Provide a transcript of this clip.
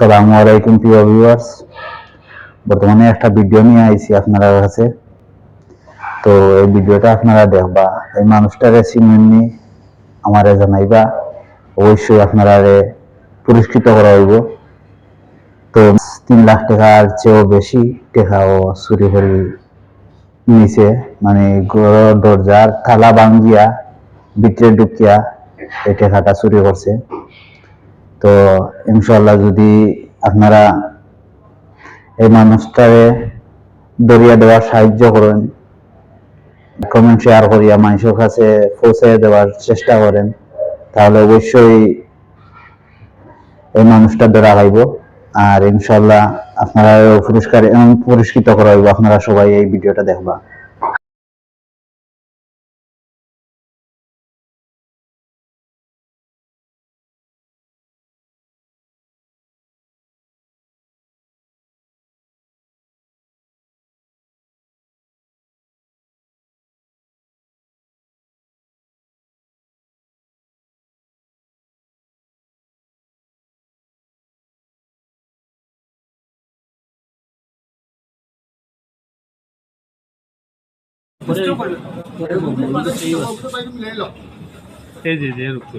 আসসালামু আলাইকুম, প্রিয় ভিউয়ার্স বর্তমানে একটা ভিডিও নিয়ে আইছি আপনারা কাছে। তো এই ভিডিওটা আপনারা দেখবা। এই মানুষটারে চিনেননি আমারে জানাইবা। অবশ্যই আপনারা পুরস্কৃত করা হইব। তো তিন লাখ টাকার চেয়েও বেশি টাকা ও চুরি করে নিচে মানে ঘরের দরজার থালা ভাঙ্গিয়া, ভিতরে ঢুকিয়া এই টাকাটা চুরি করছে। তো ইনশাল্লাহ যদি আপনারা এই মানুষটারে দরিয়া দেওয়ার সাহায্য করেন কমেন্ট শেয়ার করিয়া মানুষের কাছে পৌঁছে দেওয়ার চেষ্টা করেন, তাহলে অবশ্যই এই মানুষটা ধরা খাইব। আর ইনশাল্লাহ আপনারা পুরস্কার পুরস্কৃত করা হইব। আপনারা সবাই এই ভিডিওটা দেখবা। এই যে যে রুকতে